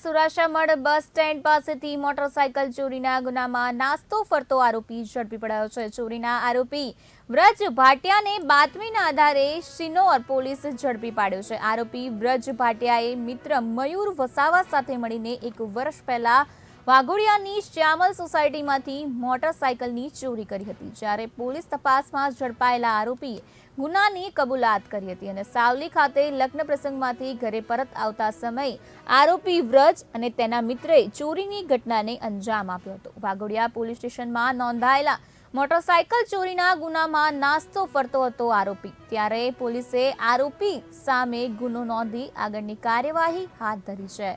સુરાશામઢ bus stand પાસેથી motorcycle ચોરીના ગુનામાં નાસ્તો ફરતો આરોપી ઝડપી પડાયો છે. ચોરીના આરોપી વ્રજ ભાટિયાને બાતમીના આધારે સિનોર પોલીસ ઝડપી પાડ્યો છે. આરોપી વ્રજ ભાટિયાએ મિત્ર મયુર વસાવા સાથે મળીને એક વર્ષ પહેલા વાઘોડિયાની શ્યામલ સોસાયટીમાંથી મોટરસાયકલની ચોરી કરી હતી, જ્યારે પોલીસ તપાસમાં ઝડપાયેલા આરોપીએ ગુનાની કબૂલાત કરી હતી અને સાવલી ખાતે લગ્ન પ્રસંગમાંથી ઘરે પરત આવતા સમયે આરોપી વ્રજ અને તેના મિત્રએ ચોરીની ઘટનાને અંજામ આપ્યો હતો. વાઘોડિયા પોલીસ સ્ટેશનમાં નોંધાયેલા મોટરસાયકલ ચોરીના ગુનામાં નાસ્તો ફરતો હતો આરોપી, ત્યારે પોલીસે આરોપી સામે ગુનો નોંધી આગળની કાર્યવાહી હાથ ધરી છે.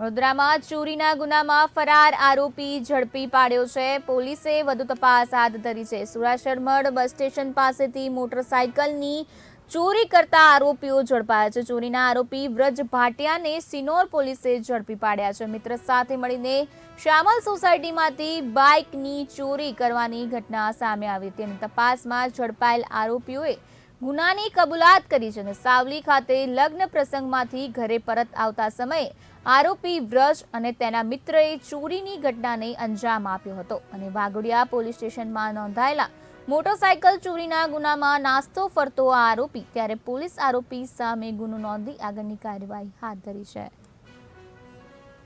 વડોદરામાં ચોરીના ગુનામાં ફરાર આરોપી ઝડપી પાડ્યો છે. પોલીસે વધુ તપાસ હાથ ધરી છે. સુરાશરમડ બસ સ્ટેશન પાસેથી મોટરસાયકલની ચોરી કરતા આરોપીઓ ઝડપાયા છે. ચોરીના આરોપી વ્રજ ભાટિયાને સિનોર પોલીસે ઝડપી પાડ્યા છે. મિત્ર સાથે મળીને શ્યામલ સોસાયટીમાંથી બાઇકની ચોરી કરવાની ઘટના સામે આવી હતી અને તપાસમાં ઝડપાયેલ આરોપીઓએ ગુનાની કબૂલાત કરી છે અને સાવલી ખાતે લગ્ન પ્રસંગમાંથી ઘરે પરત આવતા સમયે આરોપી વ્રજ અને તેના મિત્રએ ચોરીની ઘટનાને અંજામ આપ્યો હતો અને વાઘોડિયા પોલીસ સ્ટેશનમાં નોંધાયેલા મોટરસાયકલ ચોરીના ગુનામાં નાસ્તો ફરતો આ આરોપી, ત્યારે પોલીસ આરોપી સામે ગુનો નોંધી આગળની કાર્યવાહી હાથ ધરી છે.